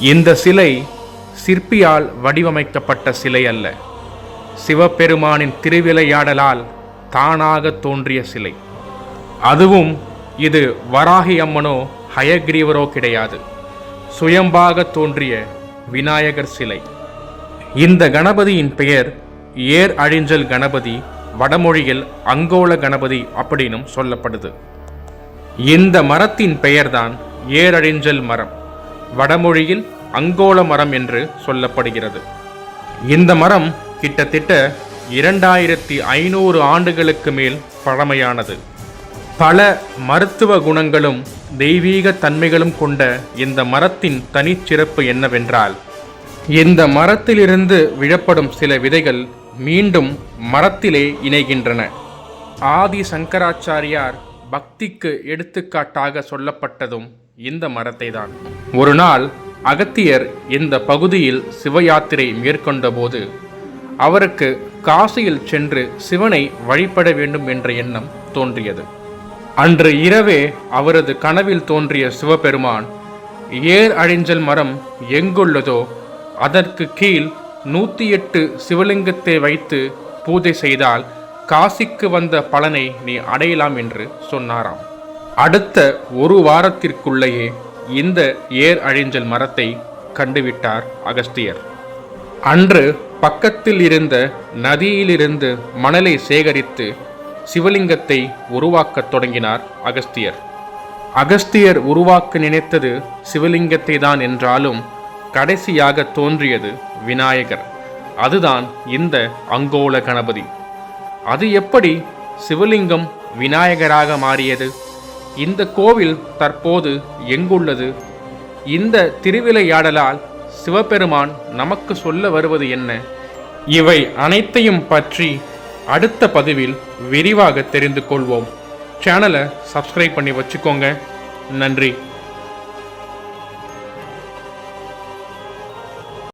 இந்த சிலை சிற்பியால் வடிவமைக்கப்பட்ட சிலை அல்ல. சிவபெருமானின் திருவிளையாடலால் தானாக தோன்றிய சிலை. அதுவும் இது வராகி அம்மனோ ஹயக்ரீவரோ கிடையாது. சுயம்பாக தோன்றிய விநாயகர் சிலை. இந்த கணபதியின் பெயர் ஏர் அழிஞ்சல் கணபதி வடமொழியில் அங்கோல கணபதி அப்படின்னும் சொல்லப்படுது. இந்த மரத்தின் பெயர்தான் ஏரழிஞ்சல் மரம். வடமொழியில் அங்கோல மரம் என்று சொல்லப்படுகிறது. இந்த மரம் கிட்டத்தட்ட இரண்டாயிரத்தி ஐநூறு ஆண்டுகளுக்கு மேல் பழமையானது. பல மருத்துவ குணங்களும் தெய்வீக தன்மைகளும் கொண்ட இந்த மரத்தின் தனிச்சிறப்பு என்னவென்றால் இந்த மரத்திலிருந்து விழப்படும் சில விதைகள் மீண்டும் மரத்திலே இணைகின்றன. ஆதி சங்கராச்சாரியார் பக்திக்கு எடுத்துக்காட்டாக சொல்லப்பட்டதும் இந்த மரத்தை தான் ஒரு நாள் அகத்தியர் இந்த பகுதியில் சிவயாத்திரை மேற்கொண்டபோது அவருக்கு காசியில் சென்று சிவனை வழிபட வேண்டும் என்ற எண்ணம் தோன்றியது. அன்று இரவே அவரது கனவில் தோன்றிய சிவபெருமான் ஏர் அழிஞ்சல் மரம் எங்குள்ளதோ அதற்கு கீழ் நூற்றி எட்டு சிவலிங்கத்தை வைத்து பூஜை செய்தால் காசிக்கு வந்த பலனை நீ அடையலாம் என்று சொன்னாராம். அடுத்த ஒரு வாரத்திற்குள்ளேயே இந்த ஏர் அழிஞ்சல் மரத்தை கண்டுவிட்டார் அகஸ்தியர். அன்று பக்கத்தில் இருந்த நதியிலிருந்து மணலை சேகரித்து சிவலிங்கத்தை உருவாக்கத் தொடங்கினார் அகஸ்தியர். அகஸ்தியர் உருவாக்க நினைத்தது சிவலிங்கத்தை தான் என்றாலும் கடைசியாக தோன்றியது விநாயகர். அதுதான் இந்த அங்கோல கணபதி. அது எப்படி சிவலிங்கம் விநாயகராக மாறியது? இந்த கோவில் தற்போது எங்குள்ளது? இந்த திருவிளையாடலால் சிவபெருமான் நமக்கு சொல்ல வருவது என்ன? இவை அனைத்தையும் பற்றி அடுத்த பதிவில் விரிவாக தெரிந்து கொள்வோம். சேனலை சப்ஸ்கிரைப் பண்ணி வச்சுக்கோங்க. நன்றி.